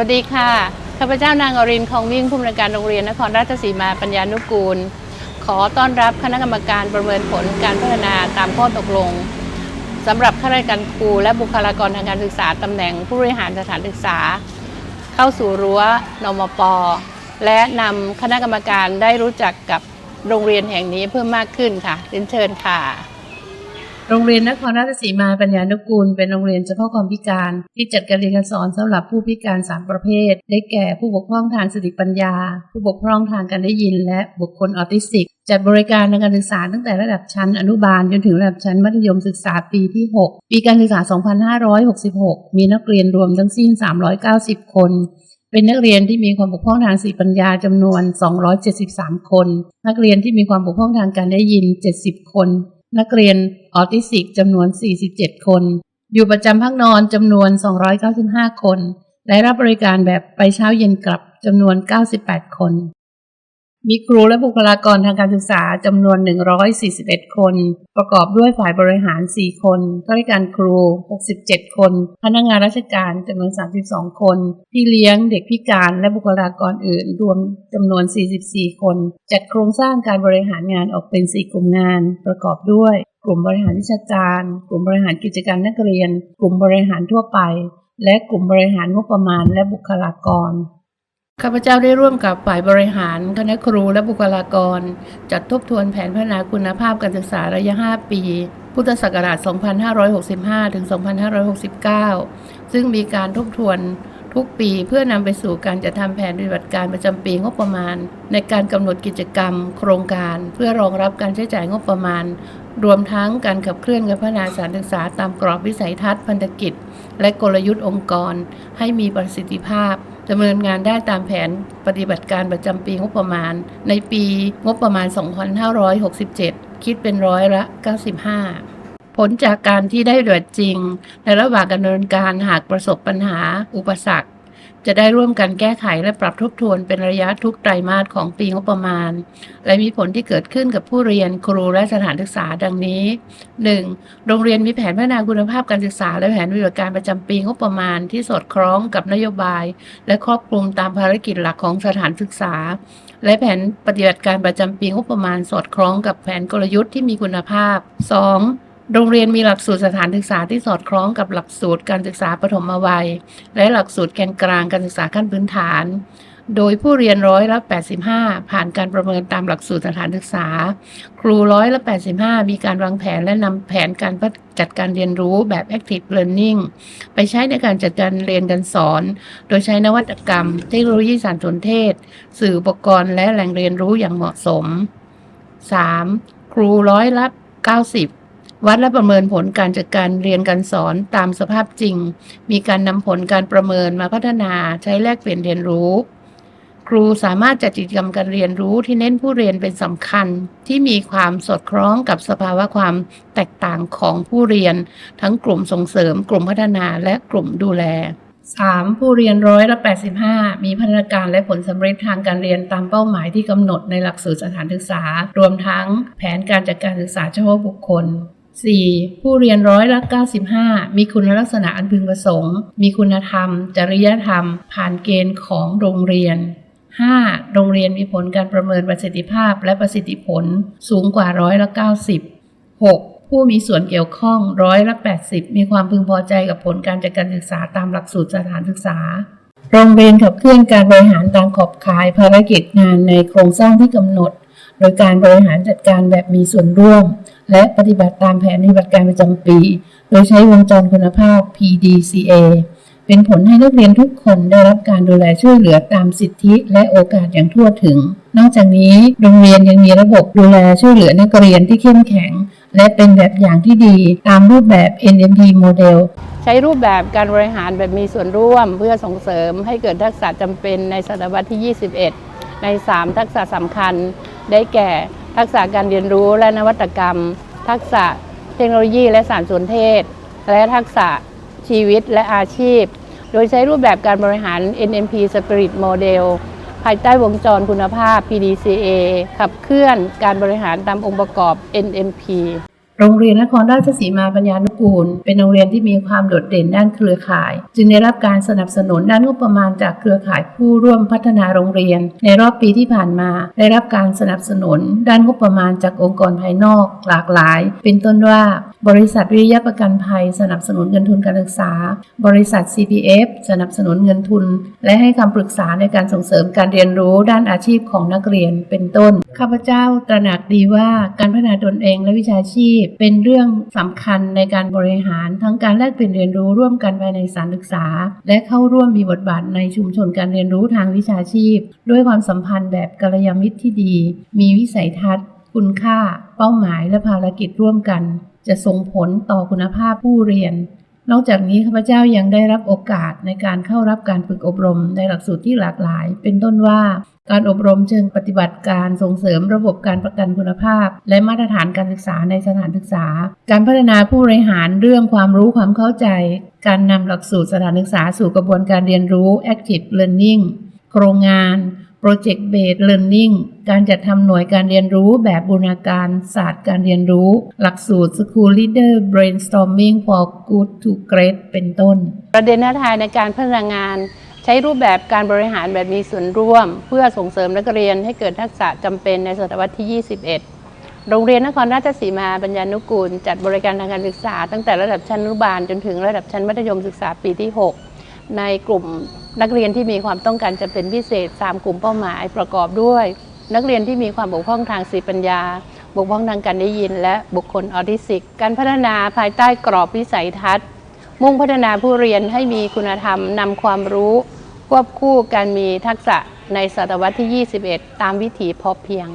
วัสดีค่ะ ข้าพเจ้านางอรินทร์คองวิ่งผู้อำนวยการโรงเรียนนครราชสีมาปัญญานุกูล ขอต้อนรับคณะกรรมการประเมินผลการพัฒนาตามข้อตกลงสำหรับข้าราชการครูและบุคลากรทางการศึกษาตำแหน่งผู้บริหารสถานศึกษา เข้าสู่รั้วนมป และนำคณะกรรมการได้รู้จักกับโรงเรียนแห่งนี้เพิ่มมากขึ้นค่ะเรียนเชิญค่ะ โรงเรียนนครราชสีมาปัญญานุกูล เป็นโรงเรียนเฉพาะความพิการ ที่จัดการเรียนการสอนสำหรับผู้พิการ3ประเภท ได้แก่ผู้บกพร่องทางสติปัญญา ผู้บกพร่องทางการได้ยิน และบุคคลออทิสติก จัดบริการทางการศึกษาตั้งแต่ระดับชั้นอนุบาลจนถึงระดับชั้นมัธยมศึกษาปีที่ 6 ปีการศึกษา 2566 มีนักเรียนรวมทั้งสิ้น 390 คนเป็นนักเรียนที่มีความบกพร่องทางสติปัญญาจำนวน 273 คน นักเรียนที่มีความบกพร่องทางการได้ยิน 70 คน นักเรียนออทิสติกจำนวน 47 คน อยู่ประจำพักนอนจำนวน 295 คน และรับบริการแบบไปเช้าเย็นกลับจำนวน 98 คน มีครูและบุคลากรทางการศึกษาจำนวน 141 คน ประกอบด้วยฝ่ายบริหาร 4 คนข้าราชการครู 67 คน พนักงานราชการจำนวน 32 คน พี่เลี้ยงเด็กพิการและบุคลากรอื่นรวมจำนวน 44 คน จัดโครงสร้างการบริหารงานออกเป็น 4 กลุ่มงาน ประกอบด้วย กลุ่มบริหารวิชาการ กลุ่มบริหารกิจการนักเรียน กลุ่มบริหารทั่วไป และกลุ่มบริหารงบประมาณและบุคลากร ข้าพเจ้าได้ร่วมกับฝ่ายบริหาร คณะครูและบุคลากร จัดทบทวนแผนพัฒนาคุณภาพการศึกษาระยะ 5 ปี พุทธศักราช 2565 ถึง 2569 ซึ่งมีการทบทวนทุกปีเพื่อนำไปสู่การจัดทำแผนปฏิบัติการประจำปีงบประมาณ ในการกำหนดกิจกรรม โครงการ เพื่อรองรับการใช้จ่ายงบประมาณ รวมทั้งการขับเคลื่อนการพัฒนาสานศึกษาตามกรอบวิสัยทัศน์พันธกิจ และกลยุทธ์องค์กร ให้มีประสิทธิภาพ ดำเนินงานได้ตามแผนปฏิบัติการประจำปีงบประมาณ ในปีงบประมาณ 2567 คิดเป็นร้อยละ 95ผลจากการที่ได้เดือดจริง ในระหว่างการดำเนินการหากประสบปัญหา อุปสรรค จะได้ร่วมกันแก้ไขและปรับทบทวนเป็นระยะทุกไตรมาสของปีงบประมาณ และมีผลที่เกิดขึ้นกับผู้เรียนครูและสถานศึกษาดังนี้ 1. โรงเรียนมีแผนพัฒนาคุณภาพการศึกษา และแผนปฏิบัติการประจำปีงบประมาณที่สอดคล้องกับนโยบาย และครอบคลุมตามภารกิจหลักของสถานศึกษา และแผนปฏิบัติการประจำปีงบประมาณสอดคล้องกับแผนกลยุทธ์ที่มีคุณภาพ 2. โรงเรียนมีหลักสูตรสถานศึกษาที่สอดคล้องกับหลักสูตรการศึกษาปฐมวัย และหลักสูตรแกนกลางการศึกษาขั้นพื้นฐาน โดยผู้เรียนร้อยละ 85 ผ่านการประเมินตามหลักสูตรสถานศึกษา ครูร้อยละ 85 มีการวางแผนและนำแผนการจัดการเรียนรู้แบบ active learning ไปใช้ในการจัดการเรียนการสอน โดยใช้นวัตกรรม เทคโนโลยีสารสนเทศ สื่ออุปกรณ์และแหล่งเรียนรู้อย่างเหมาะสม 3. ครูร้อยละ 90 วัดและประเมินผลการจัดการเรียนการสอนตามสภาพจริง มีการนำผลการประเมินมาพัฒนาใช้แลกเปลี่ยนเรียนรู้ ครูสามารถจัดกิจกรรมการเรียนรู้ที่เน้นผู้เรียนเป็นสำคัญ ที่มีความสอดคล้องกับสภาวะความแตกต่างของผู้เรียน ทั้งกลุ่มส่งเสริม กลุ่มพัฒนาและกลุ่มดูแล 3. ผู้เรียนร้อยละ85 มีพัฒนาการและผลสำเร็จทางการเรียนตามเป้าหมายที่กำหนดในหลักสูตรสถานศึกษา รวมทั้งแผนการจัดการศึกษาเฉพาะบุคคล 4. ผู้เรียนร้อยละ 95 มีคุณลักษณะอันพึงประสงค์ มีคุณธรรม จริยธรรม ผ่านเกณฑ์ของโรงเรียน 5. โรงเรียนมีผลการประเมินประสิทธิภาพและประสิทธิผลสูงกว่าร้อยละ 90 6. ผู้มีส่วนเกี่ยวข้องร้อยละ 80 มีความพึงพอใจกับผลการจัดการศึกษาตามหลักสูตรสถานศึกษา โรงเรียนขับเคลื่อนการบริหารตามขอบข่ายภารกิจงานในโครงสร้างที่กำหนด โดยการบริหารจัดการแบบมีส่วนร่วม และปฏิบัติตามแผนปฏิบัติการประจำปี โดยใช้วงจรคุณภาพ PDCA เป็นผลให้นักเรียนทุกคนได้รับการดูแลช่วยเหลือตามสิทธิและโอกาสอย่างทั่วถึง นอกจากนี้โรงเรียนยังมีระบบดูแลช่วยเหลือนักเรียนที่เข้มแข็ง และเป็นแบบอย่างที่ดีตามรูปแบบ NMP โมเดลใช้รูปแบบการบริหารแบบมีส่วนร่วม เพื่อส่งเสริมให้เกิดทักษะจำเป็นในศตวรรษที่ 21 ใน 3 ทักษะสำคัญ ได้แก่ ทักษะการเรียนรู้และนวัตกรรม ทักษะเทคโนโลยีและสารสนเทศ และทักษะชีวิตและอาชีพ โดยใช้รูปแบบการบริหาร NMP Spirit Model ภายใต้วงจรคุณภาพ PDCA ขับเคลื่อนการบริหารตามองค์ประกอบ NMP โรงเรียนนครราชสีมาปัญญานุกูล เป็นโรงเรียนที่มีความโดดเด่นด้านเครือข่าย จึงได้รับการสนับสนุนด้านงบประมาณจากเครือข่ายผู้ร่วมพัฒนาโรงเรียน ในรอบปีที่ผ่านมา ได้รับการสนับสนุน ด้านงบประมาณจากองค์กรภายนอก หลากหลาย เป็นต้นว่า บริษัทวิริยะประกันภัย สนับสนุนเงินทุนการศึกษา บริษัท CPF สนับสนุนเงินทุน และให้คำปรึกษาในการส่งเสริมการเรียนรู้ด้านอาชีพของนักเรียนเป็นต้นข้าพเจ้าตระหนักดีว่าการพัฒนาตนเองและวิชาชีพเป็นเรื่องสำคัญในการบริหารทั้งการแลกเปลี่ยนเรียนรู้ร่วมกันภายในสารศึกษา และเข้าร่วมมีบทบาทในชุมชนการเรียนรู้ทางวิชาชีพ ด้วยความสัมพันธ์แบบกัลยาณมิตรที่ดี มีวิสัยทัศน์ คุณค่า เป้าหมายและภารกิจร่วมกัน จะส่งผลต่อคุณภาพผู้เรียน นอกจากนี้ข้าพเจ้ายังได้รับโอกาสในการเข้ารับการฝึกอบรมในหลักสูตรที่หลากหลาย เป็นต้นว่า การอบรมเชิงปฏิบัติการส่งเสริมระบบการประกันคุณภาพ และมาตรฐานการศึกษาในสถานศึกษา การพัฒนาผู้บริหารเรื่องความรู้ความเข้าใจ การนำหลักสูตรสถานศึกษาสู่กระบวนการเรียนรู้ active learning โครงงาน Project Based Learning การจัดทำหน่วยการเรียนรู้แบบบูรณาการศาสตร์การเรียนรู้ หลักสูตร School Leader Brainstorming for Good to Great เป็นต้น ประเด็นท้าทายในการพัฒนางาน ใช้รูปแบบการบริหารแบบมีส่วนร่วม เพื่อส่งเสริมนักเรียนให้เกิดทักษะจำเป็นในศตวรรษที่ 21โรงเรียนนครราชสีมาปัญญานุกูล จัดบริการทางการศึกษา ตั้งแต่ระดับชั้นอนุบาลจนถึงระดับชั้นมัธยมศึกษาปีที่ 6 ในกลุ่ม นักเรียนที่มีความต้องการจำเป็นพิเศษ 3 กลุ่มเป้าหมายประกอบด้วย นักเรียนที่มีความบกพร่องทางสติปัญญา บกพร่องทางการได้ยิน และบุคคลออทิสติก การพัฒนาภายใต้กรอบวิสัยทัศน์ มุ่งพัฒนาผู้เรียนให้มีคุณธรรมนำความรู้ ควบคู่การมีทักษะในศตวรรษที่ 21 ตามวิถีพอเพียง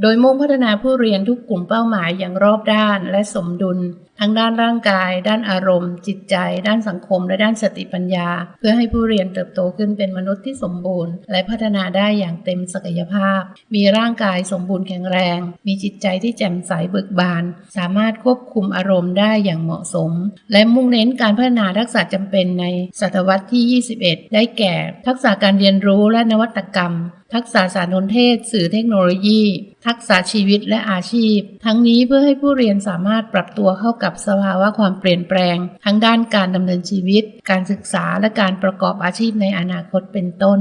โดยมุ่งพัฒนาผู้เรียนทุกกลุ่มเป้าหมายอย่างรอบด้านและสมดุล ทั้งด้านร่างกาย ด้านอารมณ์ จิตใจ ด้านสังคม และด้านสติปัญญา เพื่อให้ผู้เรียนเติบโตขึ้นเป็นมนุษย์ที่สมบูรณ์ และพัฒนาได้อย่างเต็มศักยภาพ มีร่างกายสมบูรณ์แข็งแรง มีจิตใจที่แจ่มใสเบิกบาน สามารถควบคุมอารมณ์ได้อย่างเหมาะสม และมุ่งเน้นการพัฒนาทักษะจำเป็นในศตวรรษที่ 21 ได้แก่ ทักษะการเรียนรู้และนวัตกรรมทักษะสารสนเทศ สื่อเทคโนโลยี ทักษะชีวิตและอาชีพ ทั้งนี้เพื่อให้ผู้เรียนสามารถปรับตัวเข้ากับสภาวะความเปลี่ยนแปลง ทั้งด้านการดำเนินชีวิต การศึกษาและการประกอบอาชีพในอนาคตเป็นต้น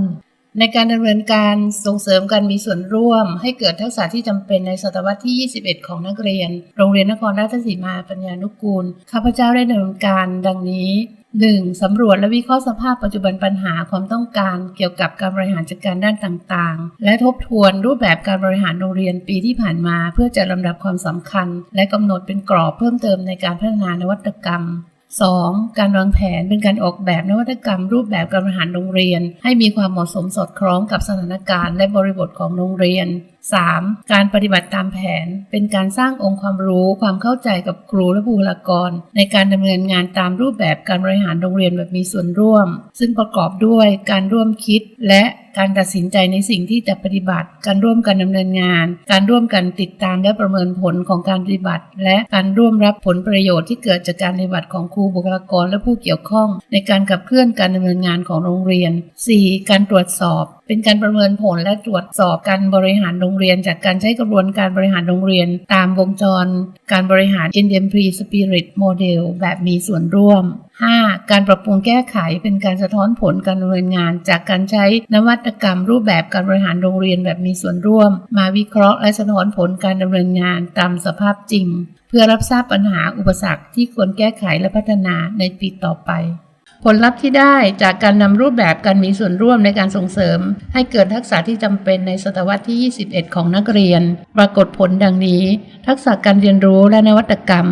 ในการดำเนินการส่งเสริมการมีส่วนร่วม ให้เกิดทักษะที่จำเป็นในศตวรรษที่ 21 ของนักเรียน โรงเรียนนครราชสีมาปัญญานุกูลข้าพเจ้าได้ดำเนินการดังนี้ 1. สำรวจและวิเคราะห์สภาพปัจจุบันปัญหาความต้องการเกี่ยวกับการบริหารจัดการด้านต่างๆ และทบทวนรูปแบบการบริหารโรงเรียนปีที่ผ่านมา เพื่อจัดลำดับความสำคัญ และกำหนดเป็นกรอบเพิ่มเติมในการพัฒนานวัตกรรม 2. การวางแผนเป็นการออกแบบนวัตกรรม รูปแบบการบริหารโรงเรียน ให้มีความเหมาะสมสอดคล้องกับสถานการณ์และบริบทของโรงเรียน 3. การปฏิบัติตามแผน เป็นการสร้างองค์ความรู้ความเข้าใจกับครูและบุคลากร ในการดำเนินงานตามรูปแบบการบริหารโรงเรียนแบบมีส่วนร่วม ซึ่งประกอบด้วยการร่วมคิดและการตัดสินใจในสิ่งที่จะปฏิบัติ การร่วมกันดำเนินงาน การร่วมกันติดตามและประเมินผลของการปฏิบัติ และการร่วมรับผลประโยชน์ที่เกิดจากการปฏิบัติของครูบุคลากรและผู้เกี่ยวข้อง ในการขับเคลื่อนการดำเนินงานของโรงเรียน 4. การตรวจสอบเป็นการประเมินผลและตรวจสอบการบริหารโรงเรียน จากการใช้กระบวนการบริหารโรงเรียน ตามวงจร การบริหาร Indian Pre Spirit Model แบบมีส่วนร่วม 5. การปรับปรุงแก้ไขเป็นการสะท้อนผลการดำเนินงาน จากการใช้นวัตกรรมรูปแบบการบริหารโรงเรียนแบบมีส่วนร่วม มาวิเคราะห์และสะท้อนผลการดำเนินงานตามสภาพจริง เพื่อรับทราบปัญหาอุปสรรคที่ควรแก้ไขและพัฒนาในปีต่อไป ผลลัพธ์ที่ได้จากการนำรูปแบบการมีส่วนร่วมในการส่งเสริม ให้เกิดทักษะที่จำเป็นในศตวรรษที่ 21 ของนักเรียน ปรากฏผลดังนี้ ทักษะการเรียนรู้และนวัตกรรม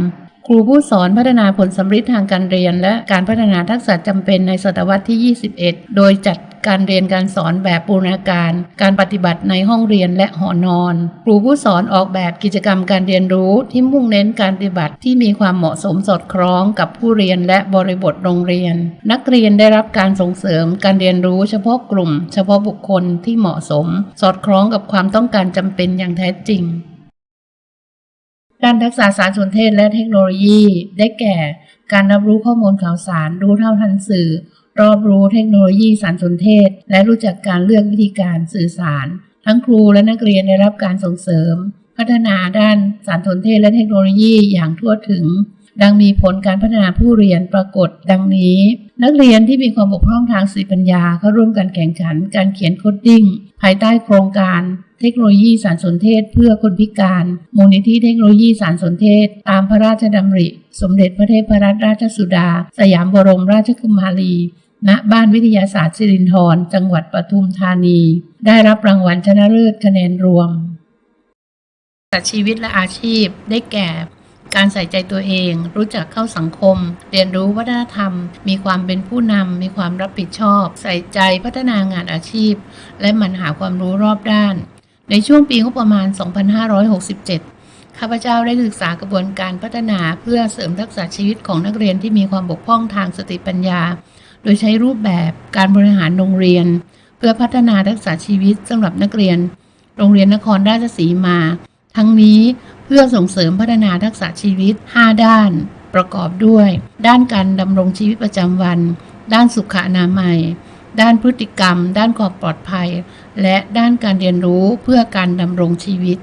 ครูผู้สอนพัฒนาผลสำฤทธิ์ทางการเรียน และการพัฒนาทักษะจำเป็นในศตวรรษที่ 21 โดยจัดการเรียนการสอนแบบบูรณาการ การปฏิบัติในห้องเรียนและหอนอน ครูผู้สอนออกแบบกิจกรรมการเรียนรู้ที่มุ่งเน้นการปฏิบัติที่มีความเหมาะสมสอดคล้องกับผู้เรียนและบริบทโรงเรียน นักเรียนได้รับการส่งเสริมการเรียนรู้เฉพาะกลุ่ม เฉพาะบุคคลที่เหมาะสม สอดคล้องกับความต้องการจำเป็นอย่างแท้จริง ด้านทักษะสารสนเทศและเทคโนโลยี ได้แก่ การรับรู้ข้อมูลข่าวสาร รู้เท่าทันสื่อ รอบรู้เทคโนโลยีสารสนเทศ และรู้จักการเลือกวิธีการสื่อสาร ทั้งครูและนักเรียนได้รับการส่งเสริม พัฒนาด้านสารสนเทศและเทคโนโลยีอย่างทั่วถึง ดังมีผลการพัฒนาผู้เรียนปรากฏดังนี้ นักเรียนที่มีความบกพร่องทางสติปัญญาเข้าร่วมการแข่งขัน การเขียนโคดดิ้ง ภายใต้โครงการเทคโนโลยีสารสนเทศเพื่อคนพิการ มูลนิธิเทคโนโลยีสารสนเทศ ตามพระราชดำริ สมเด็จพระเทพรัตนราชสุดา สยามบรมราชกุมารี ณ บ้านวิทยาศาสตร์สิรินธร จังหวัดปทุมธานี ได้รับรางวัลชนะเลิศคะแนนรวมชีวิตและอาชีพได้แก่ การใส่ใจตัวเอง รู้จักเข้าสังคม เรียนรู้วัฒนธรรม มีความเป็นผู้นำมีความรับผิดชอบ ใส่ใจพัฒนางานอาชีพ และหมั่นหาความรู้รอบด้าน ในช่วงปีงบประมาณ 2567ข้าพเจ้าได้ศึกษากระบวนการพัฒนาเพื่อเสริมทักษะชีวิตของนักเรียนที่มีความบกพร่องทางสติปัญญา โดยใช้รูปแบบการบริหารโรงเรียน เพื่อพัฒนาทักษะชีวิตสำหรับนักเรียน โรงเรียนนครราชสีมา ทั้งนี้ พื่อส่งเสริมพัฒนาทักษะชีวิต 5 ด้าน ประกอบด้วย ด้านการดำรงชีวิตประจำวัน ด้านสุขอนามัย ด้านพฤติกรรม ด้านความปลอดภัย และด้านการเรียนรู้เพื่อการดำรงชีวิต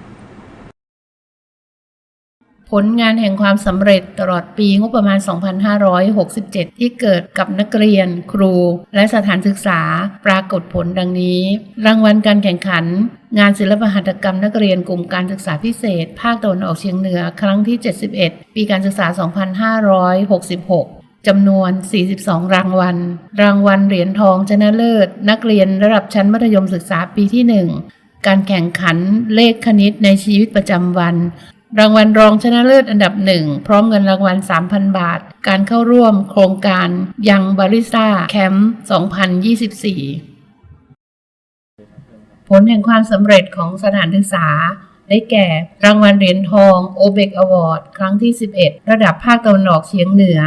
ผลงานแห่งความสำเร็จตลอดปีงบประมาณ 2567 ที่เกิดกับนักเรียน ครู และสถานศึกษาปรากฏผลดังนี้ รางวัลการแข่งขัน งานศิลปหัตถกรรมนักเรียนกลุ่มการศึกษาพิเศษ ภาคตะวันออกเฉียงเหนือครั้งที่ 71 ปีการศึกษา 2566จำนวน 42 รางวัล รางวัลเหรียญทองชนะเลิศ นักเรียนระดับชั้นมัธยมศึกษาปีที่ 1 การแข่งขันเลขคณิตในชีวิตประจำวัน รางวัลรองชนะเลิศอันดับหนึ่งพร้อมเงินรางวัล 3,000 บาท การเข้าร่วมโครงการยังบาริซ่าแคมป์ 2024 ผลแห่งความสำเร็จของสถานศึกษา ได้แก่ รางวัลเหรียญทองโอเบกอวอร์ดครั้งที่ 11 ระดับภาคตะวันออกเฉียงเหนือ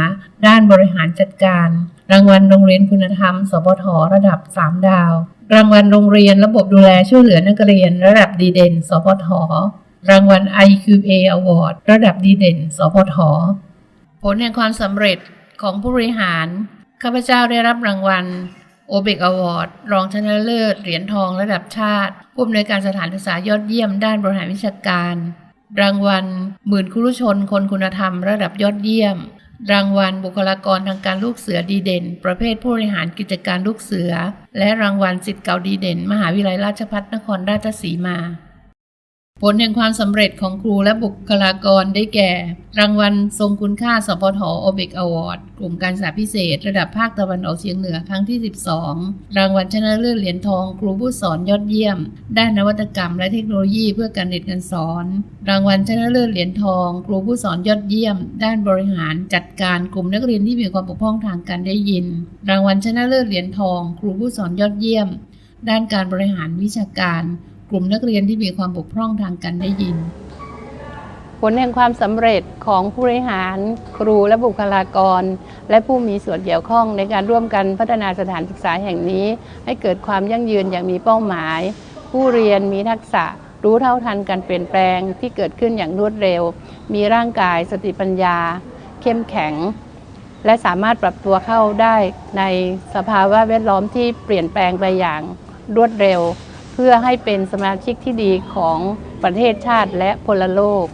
ด้านบริหารจัดการ รางวัลโรงเรียนคุณธรรมสปทระดับ 3 ดาว รางวัลโรงเรียนระบบดูแลช่วยเหลือนักเรียน ระดับดีเด่นสปท รางวัล IQA Award ระดับดีเด่น สพท ผลแห่งความสำเร็จของผู้บริหาร ข้าพเจ้าได้รับรางวัลโอเบกอวอร์ดรองชนะเลิศ เหรียญทองระดับชาติ ผู้อำนวยการสถานศึกษายอดเยี่ยมด้านบริหารวิชาการ รางวัล หมื่นคุรุชน คนคุณธรรม ระดับยอดเยี่ยม รางวัล บุคลากรทางการลูกเสือดีเด่น ประเภทผู้บริหารกิจการลูกเสือ และรางวัลสิทธิ์เก่าดีเด่น มหาวิทยาลัยราชภัฏนครราชสีมา ผลแห่งความสำเร็จของครูและบุคลากรได้แก่ รางวัลทรงคุณค่าสปทโอเบกอวอร์ดกลุ่มการศึกษาพิเศษ ระดับภาคตะวันออกเฉียงเหนือครั้งที่ 12 รางวัลชนะเลิศเหรียญทอง ครูผู้สอนยอดเยี่ยม ด้านนวัตกรรมและเทคโนโลยีเพื่อการเรียนการสอน รางวัลชนะเลิศเหรียญทอง ครูผู้สอนยอดเยี่ยม ด้านบริหารจัดการกลุ่มนักเรียนที่มีความบกพร่องทางการได้ยิน รางวัลชนะเลิศเหรียญทอง ครูผู้สอนยอดเยี่ยม ด้านการบริหารวิชาการ กลุ่มนักเรียนที่มีความบกพร่องทางการได้ยิน ผลแห่งความสำเร็จของผู้บริหาร ครูและบุคลากร และผู้มีส่วนเกี่ยวข้องในการร่วมกันพัฒนาสถานศึกษาแห่งนี้ ให้เกิดความยั่งยืนอย่างมีเป้าหมาย ผู้เรียนมีทักษะรู้เท่าทันการเปลี่ยนแปลงที่เกิดขึ้นอย่างรวดเร็ว มีร่างกายสติปัญญา เข้มแข็ง และสามารถปรับตัวเข้าได้ในสภาวะแวดล้อมที่เปลี่ยนแปลงไปอย่างรวดเร็ว เพื่อให้เป็นสมาชิกที่ดีของประเทศชาติและพลโลก